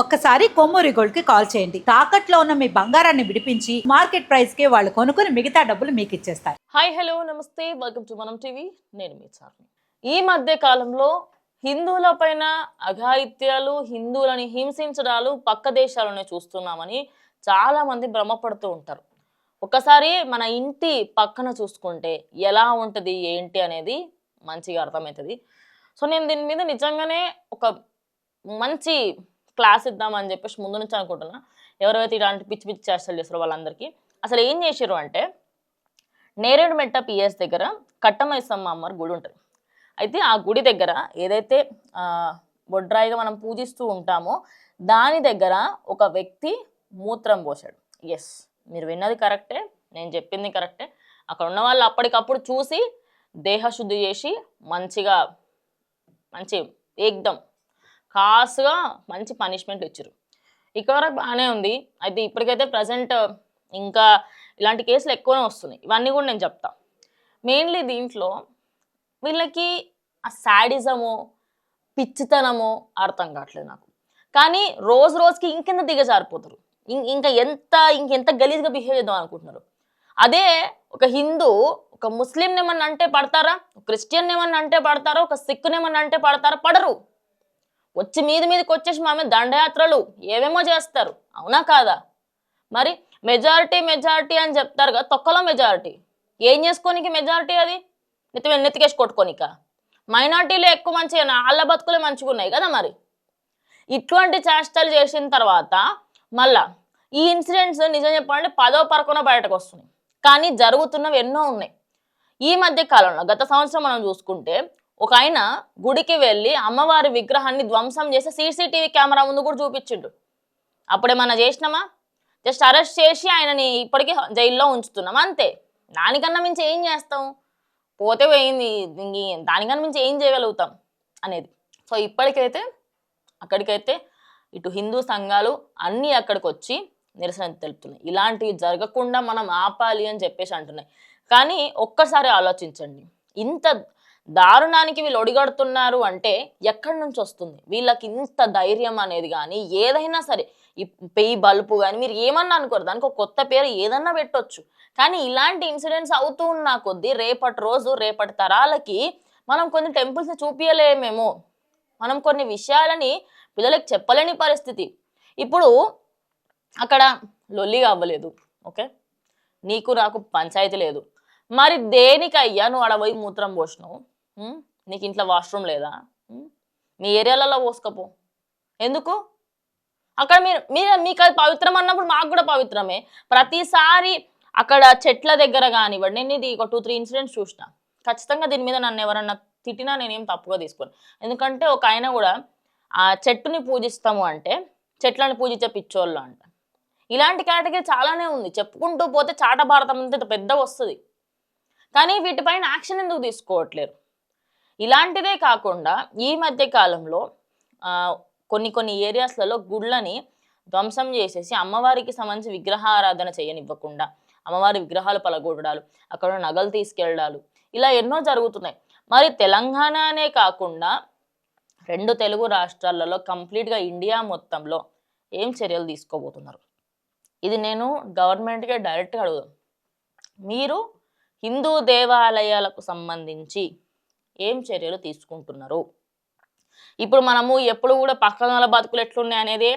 ఒక్కసారి కొమ్మూరి గోల్డ్కి కాల్ చేయండి. తాకట్లో ఉన్న మీ బంగారాన్ని విడిపించి మార్కెట్ ప్రైస్కి వాళ్ళు కొనుక్కుని మిగతా డబ్బులు మీకు ఇచ్చేస్తారు. Hi hello namaste. Welcome to Manam TV. నేను మీ చార్మి. ఈ మధ్య కాలంలో హిందువుల పైన అఘాయిత్యాలు హిందువులని హింసించడాలు పక్క దేశాలనే చూస్తున్నామని చాలా మంది భ్రమపడుతూ ఉంటారు. ఒకసారి మన ఇంటి పక్కన చూసుకుంటే ఎలా ఉంటుంది ఏంటి అనేది మంచిగా అర్థమవుతుంది. సో నేను దీని మీద నిజంగానే ఒక మంచి క్లాస్ ఇద్దామని చెప్పేసి ముందు నుంచి అనుకుంటున్నా. ఎవరైతే ఇలాంటి పిచ్చి పిచ్చి చేష్టలు చేస్తారో వాళ్ళందరికీ. అసలు ఏం చేశారు అంటే నేరేడు మెట్ట పిఎస్ దగ్గర కట్టమైసమ్మ అమ్మవారి గుడి ఉంటుంది. అయితే ఆ గుడి దగ్గర ఏదైతే బొడ్రాయిగా మనం పూజిస్తూ ఉంటామో దాని దగ్గర ఒక వ్యక్తి మూత్రం పోసాడు ఎస్ మీరు విన్నది కరెక్టే నేను చెప్పింది కరెక్టే. అక్కడ ఉన్న వాళ్ళు అప్పటికప్పుడు చూసి దేహశుద్ధి చేసి మంచిగా మంచి ఏకదం కాసుగా మంచి పనిష్మెంట్ ఇచ్చారు. ఇక్కడ వరకు బాగానే ఉంది. అయితే ఇప్పటికైతే ప్రజెంట్ ఇంకా ఇలాంటి కేసులు ఎక్కువనే వస్తున్నాయి. ఇవన్నీ కూడా నేను చెప్తా. మెయిన్లీ దీంట్లో వీళ్ళకి ఆ శాడిజము పిచ్చితనము అర్థం కావట్లేదు నాకు. కానీ రోజు రోజుకి ఇంకెంత దిగజారిపోతారు ఇం- ఇంకా ఎంత ఇంకెంత గలీజ్గా బిహేవ్ చేద్దాం అనుకుంటున్నారు? అదే ఒక హిందూ ఒక ముస్లిం ఏమన్నా అంటే పడతారా? క్రిస్టియన్ ఏమన్నా అంటే పడతారా? ఒక సిక్కుని ఏమన్నా అంటే పడతారా? పడరు. వచ్చి మీది మీదకి వచ్చేసి మా మీద దండయాత్రలు ఏమేమో చేస్తారు. అవునా కాదా? మరి మెజారిటీ మెజారిటీ అని చెప్తారు కదా తొక్కలో మెజారిటీ. ఏం చేసుకోనికి మెజారిటీ అది? నెత్తి నెత్తికేసి కొట్టుకోనిక. మైనార్టీలు ఎక్కువ మంచిగా వాళ్ళ బతుకులే మంచిగా ఉన్నాయి కదా మరి. ఇటువంటి చేష్టలు చేసిన తర్వాత మళ్ళా ఈ ఇన్సిడెంట్స్ నిజం చెప్పాలంటే పదో పరకున బయటకు వస్తున్నాయి. కానీ జరుగుతున్నవి ఎన్నో ఉన్నాయి. ఈ మధ్య కాలంలో గత సంవత్సరం మనం చూసుకుంటే ఒక ఆయన గుడికి వెళ్ళి అమ్మవారి విగ్రహాన్ని ధ్వంసం చేసి సీసీటీవీ కెమెరా ముందు కూడా చూపించిండు. అప్పుడేమన్నా చేసినామా? జస్ట్ అరెస్ట్ చేసి ఆయనని ఇప్పటికీ జైల్లో ఉంచుతున్నాం అంతే. దానికన్నా మించి ఏం చేస్తాం? పోతే పోయింది దానికన్నా మించి ఏం చేయగలుగుతాం అనేది. సో ఇప్పటికైతే అక్కడికైతే ఇటు హిందూ సంఘాలు అన్నీ అక్కడికి వచ్చి నిరసన తెలుపుతున్నాయి. ఇలాంటివి జరగకుండా మనం ఆపాలి అని చెప్పేసి అంటున్నాయి. కానీ ఒక్కసారి ఆలోచించండి. ఇంత దారుణానికి వీళ్ళు ఒడిగడుతున్నారు అంటే ఎక్కడి నుంచి వస్తుంది? వీళ్ళకి ఇంత ధైర్యం అనేది కానీ ఏదైనా సరే ఈ పెయి బల్పు కానీ మీరు ఏమన్నా అనుకోరు. దానికి ఒక కొత్త పేరు ఏదన్నా పెట్టొచ్చు. కానీ ఇలాంటి ఇన్సిడెంట్స్ అవుతూ ఉన్న కొద్దీ రేపటి రోజు రేపటి తరాలకి మనం కొన్ని టెంపుల్స్ని చూపించలేమేమో మనం కొన్ని విషయాలని పిల్లలకు చెప్పలేని పరిస్థితి. ఇప్పుడు అక్కడ లొల్లిగా అవ్వలేదు ఓకే? నీకు నాకు పంచాయతీ లేదు. మరి దేనికయ్యా నువ్వు అడవై మూత్రం పోసినావు? నీకు ఇంట్లో వాష్రూమ్ లేదా? మీ ఏరియాలలో పోసుకపో. ఎందుకు? అక్కడ మీరు మీరు మీకు అది పవిత్రం అన్నప్పుడు మాకు కూడా పవిత్రమే. ప్రతిసారి అక్కడ చెట్ల దగ్గర కానివ్వండి నేను ఇది ఒక టూ త్రీ ఇన్సిడెంట్స్ చూసిన. ఖచ్చితంగా దీని మీద నన్ను ఎవరన్నా తిట్టినా నేనేం తప్పుగా తీసుకోను. ఎందుకంటే ఒక ఆయన కూడా ఆ చెట్టుని పూజిస్తాము అంటే చెట్లను పూజించే పిచ్చోళ్ళు అంట. ఇలాంటి కేటగిరీ చాలానే ఉంది. చెప్పుకుంటూ పోతే చాట భారతం అంత పెద్ద వస్తుంది. కానీ వీటిపైన యాక్షన్ ఎందుకు తీసుకోవట్లేరు? ఇలాంటిదే కాకుండా ఈ మధ్య కాలంలో కొన్ని కొన్ని ఏరియాస్లలో గుళ్ళని ధ్వంసం చేసేసి అమ్మవారికి సంబంధించి విగ్రహారాధన చేయనివ్వకుండా అమ్మవారి విగ్రహాలు పలగొడడాలు అక్కడ నగలు తీసుకెళ్ళడాలు ఇలా ఎన్నో జరుగుతున్నాయి. మరి తెలంగాణ అనే కాకుండా రెండు తెలుగు రాష్ట్రాలలో కంప్లీట్గా ఇండియా మొత్తంలో ఏం చర్యలు తీసుకోబోతున్నారు? ఇది నేను గవర్నమెంట్కే డైరెక్ట్గా అడుగుదాం. మీరు హిందూ దేవాలయాలకు సంబంధించి ఏం చర్యలు తీసుకుంటున్నారు? ఇప్పుడు మనము ఎప్పుడు కూడా పక్కన వాళ్ళ బతుకులు ఎట్లున్నాయి అనేది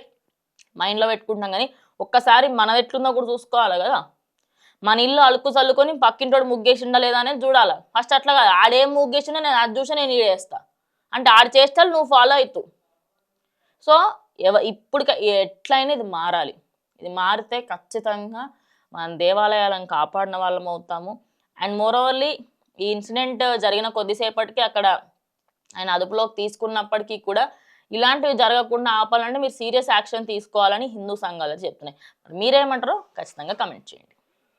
మైండ్లో పెట్టుకుంటాం కానీ ఒక్కసారి మనది ఎట్లుందో కూడా చూసుకోవాలి కదా. మన ఇల్లు అలుకు చల్లుకొని పక్కింటోడు ముగ్గేసిండా లేదా అనేది చూడాలి. ఫస్ట్ అట్లా కాదు. ఆడేం ముగ్గేసిండో నేను అది చూసి నేను ఈడేస్తా అంటే ఆడు చేస్తాలు నువ్వు ఫాలో అవుతూ సో ఎవ ఇప్పుడు ఎట్లయినా ఇది మారాలి. ఇది మారితే ఖచ్చితంగా మన దేవాలయాలను కాపాడిన వాళ్ళం అవుతాము. అండ్ మోర్ ఓవర్లీ ఈ ఇన్సిడెంట్ జరిగిన కొద్దిసేపటికి అక్కడ ఆయన అదుపులోకి తీసుకున్నప్పటికీ కూడా ఇలాంటివి జరగకుండా ఆపాలంటే మీరు సీరియస్ యాక్షన్ తీసుకోవాలని హిందూ సంఘాలు చెప్తున్నాయి. మీరేమంటారో ఖచ్చితంగా కమెంట్ చేయండి.